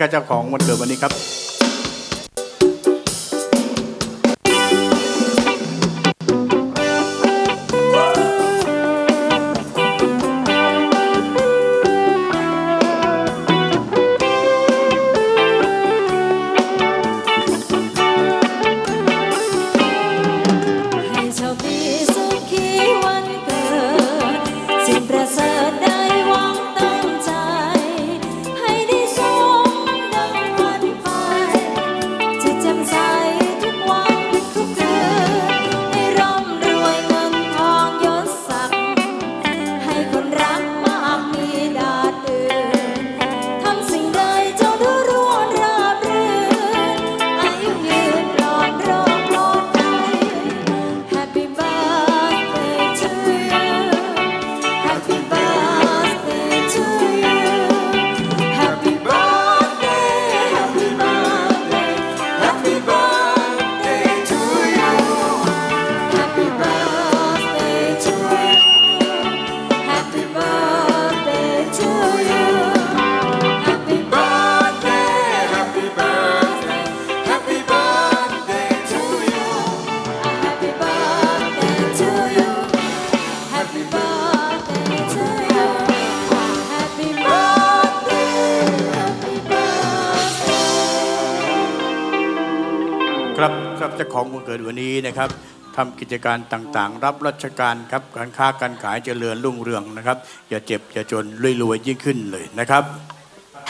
แค่เจ้าของวันเกิดวันนี้ครับ กิดวันนี้นะครับทำกิจการต่างๆ รับราชการครับการค้าการขายจเจริญรุ่งเรืองนะครับ อย่าเจ็บอย่าจนรวยรวยยิ่งขึ้นเลยนะครับ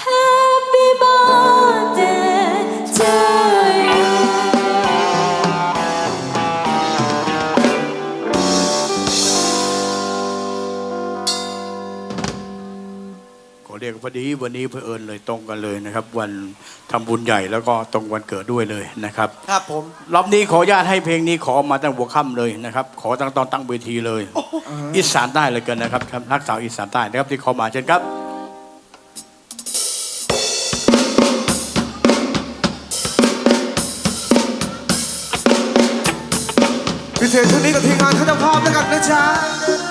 Happy birthday to พอดีวันนี้เพื่อเอิญเลยตรงกันเลยนะครับ วันทำบุญใหญ่แล้วก็ตรงวันเกิดด้วยเลยนะครับ ครับผมรอบนี้ขออนุญาตให้เพลงนี้ขอมาตั้งหัวค่ำเลยนะครับ ขอตั้งตอนตั้งเวทีเลยอีสานใต้เลยกันนะครับครับทักสาวอีสานใต้นะครับที่ขอมาเช่นครับพิเศษชุดนี้กับทีมงานท่านจ้าภาพแล้วกันนะจ๊ะ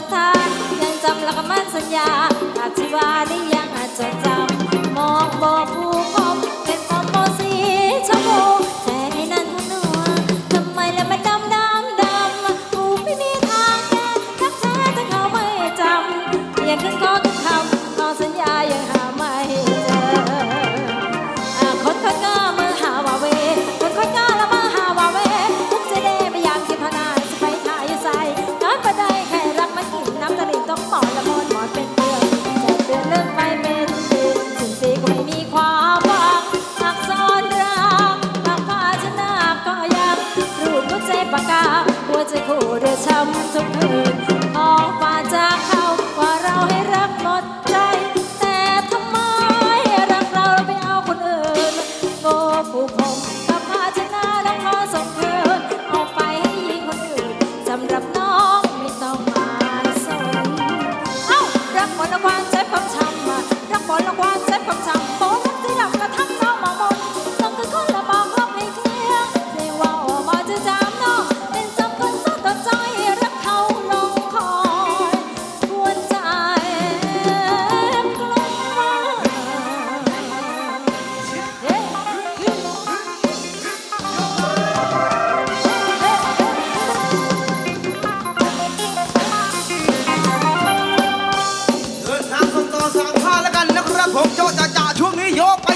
ศธายังจำแลัก็มั่นสัญญาอาชีวานี้ยังอาจจะจำมองบอกผู้ สั่งท่าแล้วกันนะครับผมโจจ่าจ่ช่วงนี้โยกไป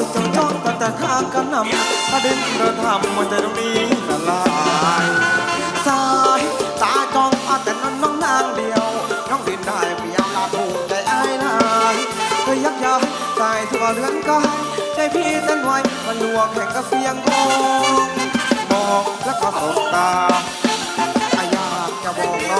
จ้องจุจ้องจ้องแต่แต่ข้างกันนำประเด็นเดินทำมันใจตรงนี้ละลายสายตาจ้องอาแต่นั้นน้องนางเดียว น้องดินได้เปียลาถูกใจอายนายเคยยักย้ายกายทั่วเรือนกายใจพี่เต้นไวมันลวงแข่งกับเสียงกองมองแล้วก็สบตาอะอยากจะบอกน้อง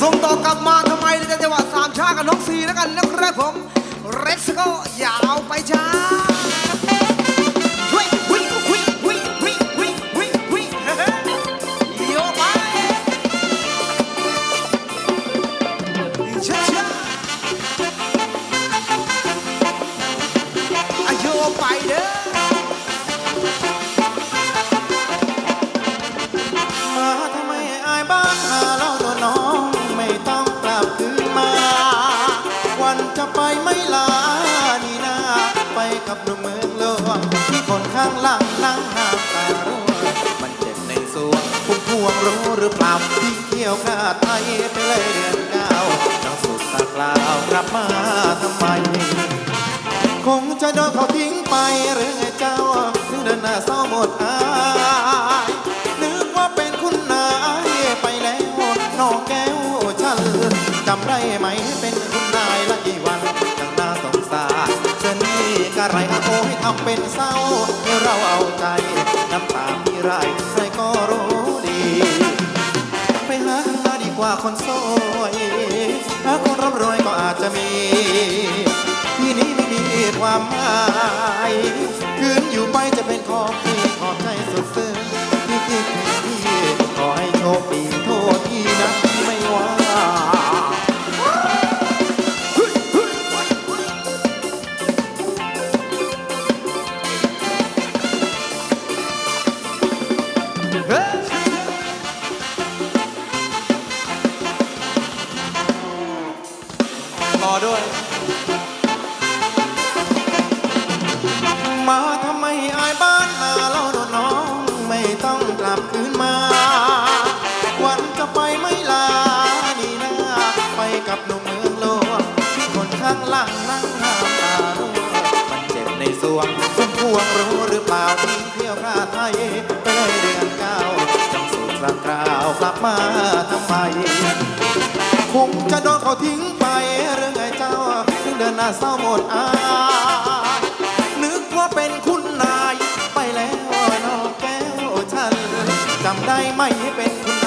ส่งต่อกลับมาทำไมในจังหวะสามชากับน้องสีแล้วกันนะครับผมเรสก็ยาวไปจ้า มาทำไม คงจะโดนเขาทิ้งไปหรือไงเจ้า ถึงเดินหน้าเศร้าหมดอายนึกว่าเป็นคุณนายไปแล้วน้องแก้วฉันจำได้ไหมเป็น วงรู้หรือเปล่าที่เที่ยวราไทยไปเลยเดือนเก้าจังสูตรกราวกลับมาทำไมคงจะโดนเขาทิ้งไปหรือไงเจ้าถึงเดินหน้าเศร้าหมดอายนึกว่าเป็นคุณนายไปแล้วน้องแก้วฉันจำได้ไหมเป็นคุณ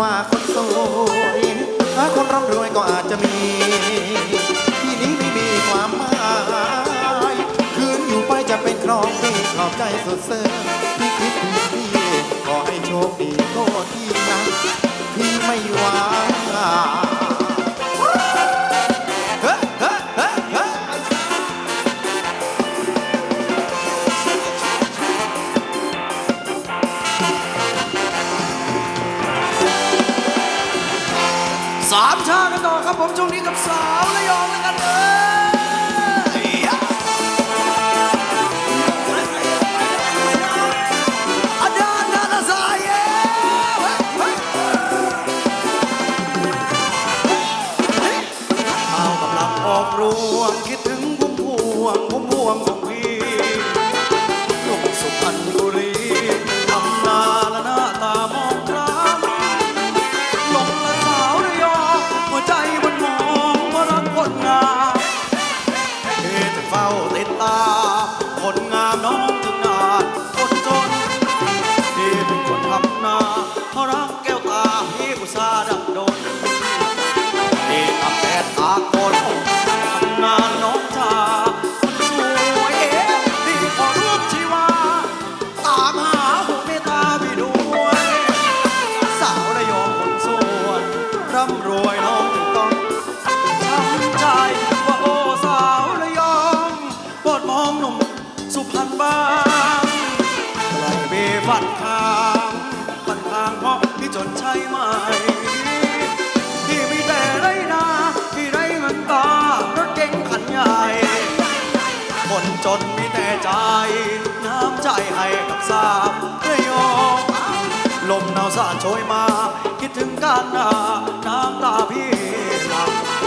ว่าคนสวยถ้าคนร่ำรวยก็อาจจะมี ที่นี้ไม่มีความหมายคืนอยู่ไปจะเป็นครองที่ขอบใจสุดเสื่อที่คิดถึงพี่ขอให้โชคดีโทษที่นะที่ไม่ว่า ผมช่วงนี้กับสาวระยองเลยกันเลยออกรวมคิดถึงพุ่มพวงพุ่มพวง สาบด้วยยอมลมหนาวสาโชยมา คิดถึงกันนาน้ำตาพี่หลับ